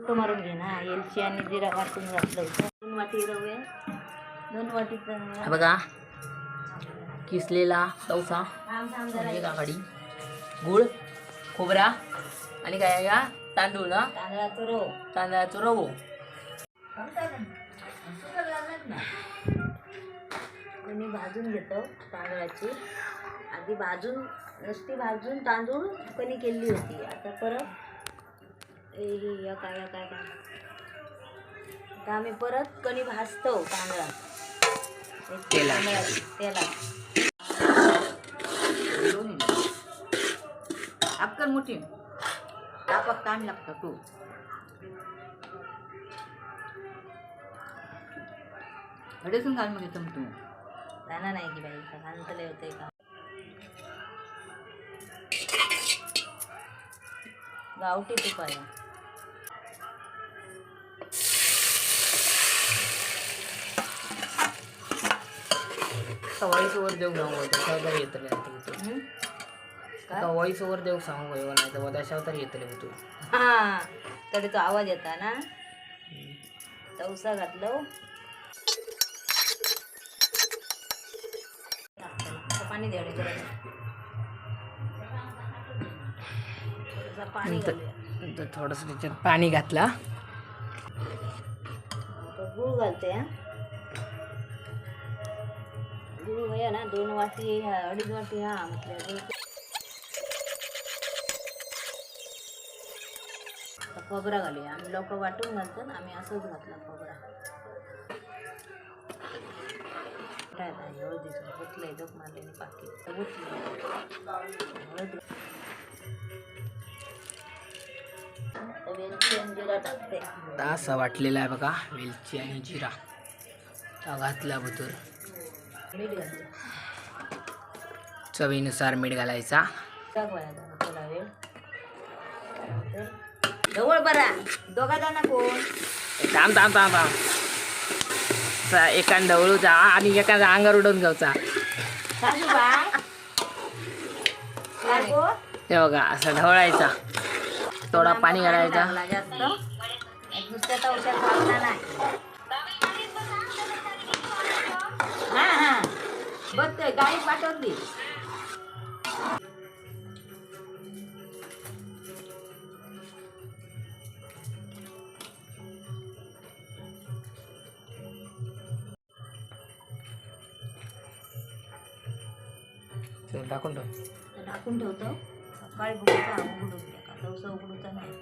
Photo मारून घे ना. एलची आणि जिरा वाटून घातलं होतं. दोन वाटी रवे दोन वाटीचं हा बघा. किसलेला तवसा जरा. म्हणजे काकडी गुळ खोबरा आणि काय आहे का? तांदूळ ना तांदळाचं रो तांदळाचं रवो. कोणी भाजून घेतो तांदळाची. आधी भाजून नुसती भाजून तांदूळ कणी केली होती. आता परत हे काय काय काय. आता आम्ही परत कणी भाजतो तांदळात. तांदळात तेलात. अक्कल मोठी. तापक टाइम लागतो तू. हडेसून घाल मग येतं तू. जाणार नाही की बाई घालतले होते का? गावठी तुप वॉइस ओव्हर देऊ सांगू त्याच्यावर तरी येतले हं? वॉइस ओव्हर देऊ सांगू नाही तर त्याच्यावर तरी येतले तू. हा तरी तो आवाज येता ना? तवसा घातलं पाणी द्यावे पाणी. नंतर थोडंसं त्याच्यात पाणी घातला. आता गूळ घालते हा ना दोन वाटी ह्या अडीच वाटी हा म्हटल्या गूळ आता खोबरा घालूया. आम्ही लोक वाटून घालतो आम्ही असंच घातलं खोबरा. काय आता हळदीचं गुतलंय डोक मारलेली पाकी. गुतलं हळद. आणि जिरा असा वाटलेला आहे बघा वेलची आणि जिरा. हा घातला बतर. मीठ चवीनुसार मीठ घालायचा. जवळ बरा. दोघा जण कोण थांब थांब थांब थांब. एकान ढवळूचा आणि एका अंगावर उडवून घ्यायचा? हे बघा असा ढवळायचा. थोडा पाणी घालायचा. नुसत्या गाडी पाठवली चल, टाकून ठेव तर टाकून ठेवतो सकाळी बघूचा उघडून द्या का तवसा उघडूचा नाही